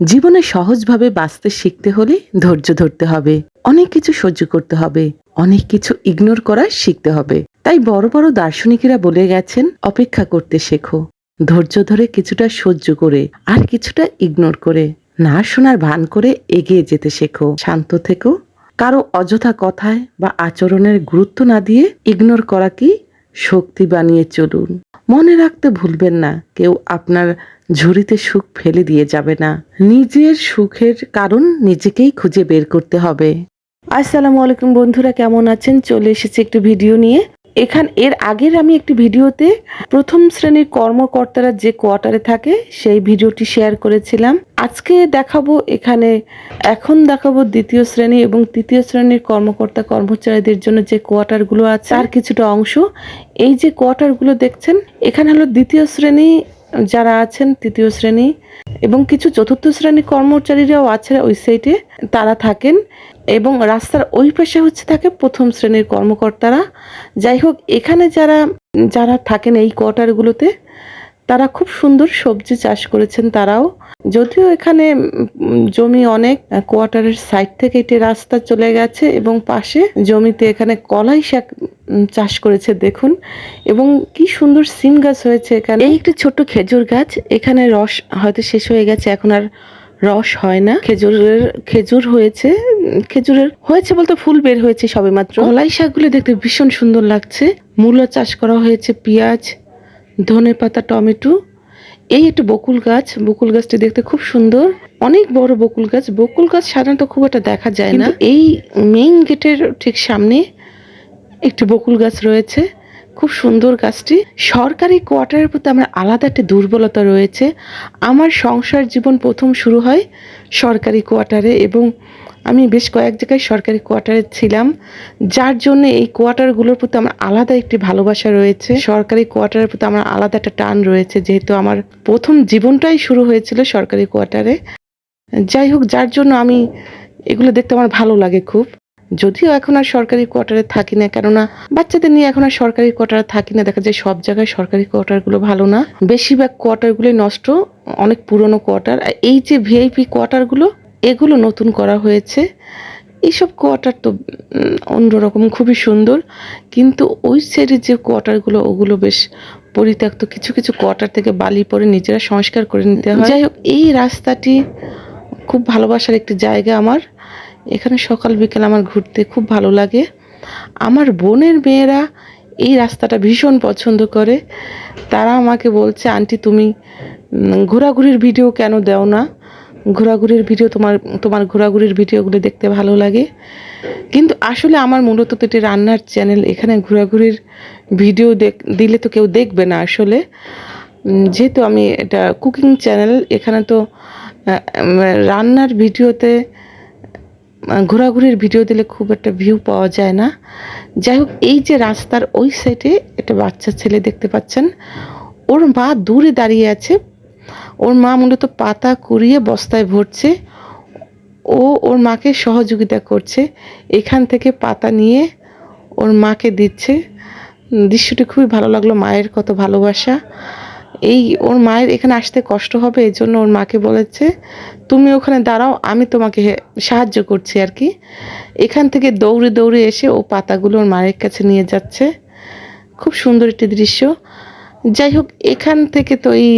জীবনে সহজভাবে বাঁচতে শিখতে হলে ধৈর্য ধরতে হবে। অনেক কিছু সহ্য করতে হবে। অনেক কিছু ইগনোর করা শিখতে হবে। তাই বড় বড় দার্শনিকেরা বলে গেছেন, অপেক্ষা করতে শেখো। ধৈর্য ধরে কিছুটা সহ্য করে আর কিছুটা ইগনোর করে। না শোনার ভান করে এগিয়ে যেতে শেখো। শান্ত থেকো। কারও অযথা কথায় বা আচরণের গুরুত্ব না দিয়ে ইগনোর করা কি শক্তি বানিয়ে চলুন। মনে রাখতে ভুলবেন না, কেউ আপনার ঝুড়িতে সুখ ফেলে দিয়ে যাবে না। নিজের সুখের কারণ নিজেকেই খুঁজে বের করতে হবে। আসসালামু আলাইকুম বন্ধুরা, কেমন আছেন? চলে এসেছি একটু ভিডিও নিয়ে। এখান, এর আগের আমি একটি ভিডিওতে প্রথম শ্রেণির কর্মকর্তারা যে কোয়ার্টারে থাকে, সেই ভিডিওটি শেয়ার করেছিলাম। আজকে দেখাবো এখানে, এখন দেখাবো দ্বিতীয় শ্রেণি এবং তৃতীয় শ্রেণির কর্মকর্তা কর্মচারীদের জন্য যে কোয়ার্টারগুলো আছে আর কিছুটা অংশ। এই যে কোয়ার্টারগুলো দেখছেন, এখানে হলো দ্বিতীয় শ্রেণি যারা আছেন তৃতীয় শ্রেণি এবং কিছু চতুর্থ শ্রেণি কর্মচারীরাও আছে ওই সাইটে তারা থাকেন এবং রাস্তার ওই পাশে হচ্ছে থাকে প্রথম শ্রেণির কর্মকর্তারা। যাই হোক, এখানে যারা যারা থাকেন এই কোয়ার্টারগুলোতে তারা খুব সুন্দর সবজি চাষ করেছেন তারাও। যদিও এখানে জমি অনেক কোয়ার্টারের সাইড থেকে এটি রাস্তা চলে গেছে এবং পাশে জমিতে এখানে কলাই শাক চাষ করেছে দেখুন। এবং কি সুন্দর সিম গাছ হয়েছে এখানে। এই একটি ছোট্ট খেজুর গাছ এখানে রস হয়তো শেষ হয়ে গেছে এখন আর রস হয় না। খেজুরের খেজুর হয়েছে খেজুরের হয়েছে বলতে ফুল বের হয়েছে সবে মাত্র কলাই শাকগুলো দেখতে ভীষণ সুন্দর লাগছে। মূলো চাষ করা হয়েছে পেঁয়াজ ধনে পাতা টমেটো এই একটু বকুল গাছ। বকুল গাছটি দেখতে খুব সুন্দর। অনেক বড় বকুল গাছ। বকুল গাছ সাধারণত খুব একটা দেখা যায় না। এই মেইন গেটের ঠিক সামনে একটি বকুল গাছ রয়েছে। খুব সুন্দর গাছটি। সরকারি কোয়ার্টারের প্রতি আমার আলাদা একটা দুর্বলতা রয়েছে। আমার সংসার জীবন প্রথম শুরু হয় সরকারি কোয়ার্টারে এবং আমি বেশ কয়েক জায়গায় সরকারি কোয়ার্টারে ছিলাম, যার জন্য এই কোয়ার্টারগুলোর প্রতি আমার আলাদা একটি ভালোবাসা রয়েছে। সরকারি কোয়ার্টারের প্রতি আমার আলাদা একটা টান রয়েছে, যেহেতু আমার প্রথম জীবনটাই শুরু হয়েছিল সরকারি কোয়ার্টারে। যাই হোক, যার জন্য আমি এগুলো দেখতে আমার ভালো লাগে খুব। যদিও এখন আর সরকারি কোয়ার্টারে থাকি না, কেননা বাচ্চাদের নিয়ে এখন আর সরকারি কোয়ার্টারে থাকি না, দেখা যায় সব জায়গায় সরকারি কোয়ার্টারগুলো ভালো না। বেশিরভাগ কোয়ার্টারগুলোই নষ্ট, অনেক পুরনো কোয়ার্টার। এই যে ভিআইপি কোয়ার্টারগুলো এগুলো নতুন করা হয়েছে। এইসব কোয়ার্টার তো অন্যরকম, খুবই সুন্দর। কিন্তু ওই সাইডের যে কোয়ার্টারগুলো ওগুলো বেশ পরিত্যক্ত। কিছু কিছু কোয়ার্টার থেকে বালি পরে নিজেরা সংস্কার করে নিতে হয়। যাই হোক, এই রাস্তাটি খুব ভালোবাসার একটি জায়গা আমার। এখানে সকাল, বিকেল আমার ঘুরতে খুব ভালো লাগে। আমার বোনের মেয়েরা এই রাস্তাটা ভীষণ পছন্দ করে। তারা আমাকে বলছে, আন্টি, তুমি ঘোরাঘুরির ভিডিও কেন দেও না ঘোরাঘুরির ভিডিও, তোমার তোমার ঘোরাঘুরির ভিডিওগুলো দেখতে ভালো লাগে। কিন্তু আসলে আমার মূলত তো এটি রান্নার চ্যানেল এখানে ঘোরাঘুরির ভিডিও দেখ, দিলে তো কেউ দেখবে না আসলে। যেহেতু আমি এটা কুকিং চ্যানেল এখানে তো রান্নার ভিডিওতে ঘোরাঘুরির ভিডিও দিলে খুব একটা ভিউ পাওয়া যায় না। যাই হোক, এই যে রাস্তার ওই সাইডে একটা বাচ্চা ছেলে দেখতে পাচ্ছেন। ওর মা দূরে দাঁড়িয়ে আছে ওর মা মূলত পাতা কুড়িয়ে বস্তায় ভরছে। ও ওর মাকে সহযোগিতা করছে। এখান থেকে পাতা নিয়ে ওর মাকে দিচ্ছে। দৃশ্যটি খুবই ভালো লাগল, মায়ের কত ভালোবাসা। এই ওর মায়ের এখানে আসতে কষ্ট হবে এই জন্য ওর মাকে বলেছে, তুমি ওখানে দাঁড়াও, আমি তোমাকে সাহায্য করছি আর কি। এখান থেকে দৌড়ে দৌড়ে এসে ও পাতাগুলো ওর মায়ের কাছে নিয়ে যাচ্ছে। খুব সুন্দর একটি দৃশ্য। যাই হোক, এখান থেকে তো এই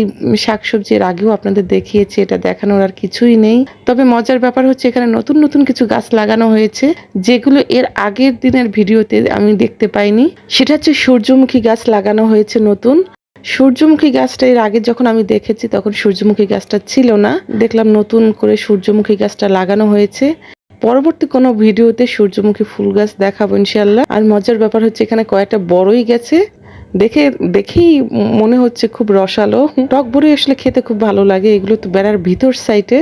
শাকসবজি এর আগেও আপনাদের দেখিয়েছি, এটা দেখানোর আর কিছুই নেই। তবে মজার ব্যাপার হচ্ছে এখানে নতুন নতুন কিছু গাছ লাগানো হয়েছে, যেগুলো এর আগের দিনের ভিডিওতে আমি দেখতে পাইনি। সেটা হচ্ছে সূর্যমুখী গাছ লাগানো হয়েছে নতুন। সূর্যমুখী গাছটা এর আগে যখন আমি দেখেছি, তখন সূর্যমুখী গাছটা ছিল না। দেখলাম নতুন করে সূর্যমুখী গাছটা লাগানো হয়েছে। পরবর্তী কোনো ভিডিওতে সূর্যমুখী ফুল গাছ দেখাবো ইনশাল্লাহ আর মজার ব্যাপার হচ্ছে এখানে কয়েকটা বড়ই গেছে। দেখে দেখেই মনে হচ্ছে খুব রসালো। টক বড়ই আসলে খেতে খুব ভালো লাগে। এগুলো তো বেড়ার ভিতর সাইডে।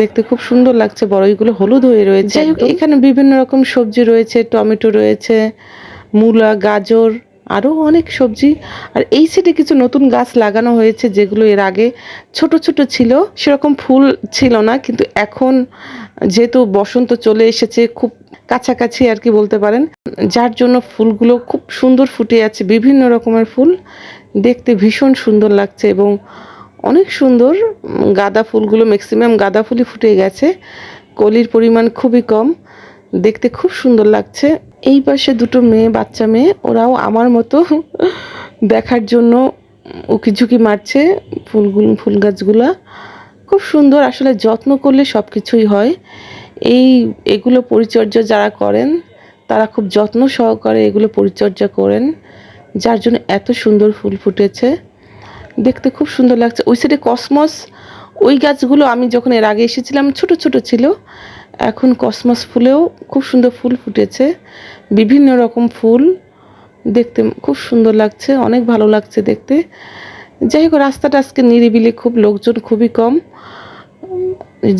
দেখতে খুব সুন্দর লাগছে। বড়ইগুলো হলুদ হয়ে রয়েছে। এখানে বিভিন্ন রকম সবজি রয়েছে। টমেটো রয়েছে মূলা গাজর আরও অনেক সবজি। আর এই সাইডে কিছু নতুন গাছ লাগানো হয়েছে যেগুলো এর আগে ছোট ছোট ছিল। সেরকম ফুল ছিল না কিন্তু এখন যেহেতু বসন্ত চলে এসেছে, খুব কাছাকাছি আর কি বলতে পারেন। যার জন্য ফুলগুলো খুব সুন্দর ফুটে আছে, বিভিন্ন রকমের ফুল। দেখতে ভীষণ সুন্দর লাগছে এবং অনেক সুন্দর গাঁদা ফুলগুলো ম্যাক্সিমাম গাঁদা ফুলই ফুটে গেছে। কলির পরিমাণ খুবই কম, দেখতে খুব সুন্দর লাগছে। এই পাশে দুটো মেয়ে, বাচ্চা মেয়ে, ওরাও আমার মতো দেখার জন্য উকি ঝুঁকি মারছে ফুলগুলো, ফুল গাছগুলা। খুব সুন্দর আসলে যত্ন করলে সব কিছুই হয়। এই, এগুলো পরিচর্যা যারা করেন, তারা খুব যত্ন সহকারে এগুলো পরিচর্যা করেন, যার জন্য এত সুন্দর ফুল ফুটেছে। দেখতে খুব সুন্দর লাগছে। ওই সাইডে কসমস, ওই গাছগুলো আমি যখন এর আগে এসেছিলাম, ছোট ছোট ছিল, এখন কসমস ফুলেও খুব সুন্দর ফুল ফুটেছে। বিভিন্ন রকম ফুল, দেখতে খুব সুন্দর লাগছে, অনেক ভালো লাগছে দেখতে। যাই হোক রাস্তাটা আজকে নিরিবিলি, খুব লোকজন খুবই কম।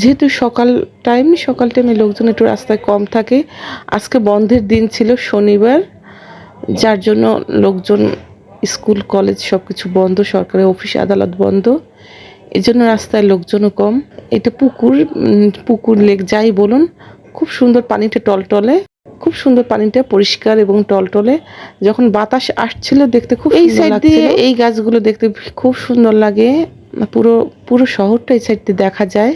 যেহেতু সকাল টাইম সকাল টাইমে লোকজন একটু রাস্তায় কম থাকে। আজকে বন্ধের দিন ছিল শনিবার, যার জন্য লোকজন স্কুল, কলেজ সব কিছু বন্ধ, সরকারি অফিস, আদালত বন্ধ। এই জন্য রাস্তায় লোকজনও কম। এটা পুকুর পুকুর লেক, যাই বলুন, খুব সুন্দর পানিটা টলটলে। খুব সুন্দর পানিটা পরিষ্কার এবং টলটলে। যখন বাতাস আসছিল দেখতে খুব এই সাইড দিয়ে এই গাছগুলো দেখতে খুব সুন্দর লাগে। পুরো পুরো শহরটা এই সাইড দিয়ে দেখা যায়।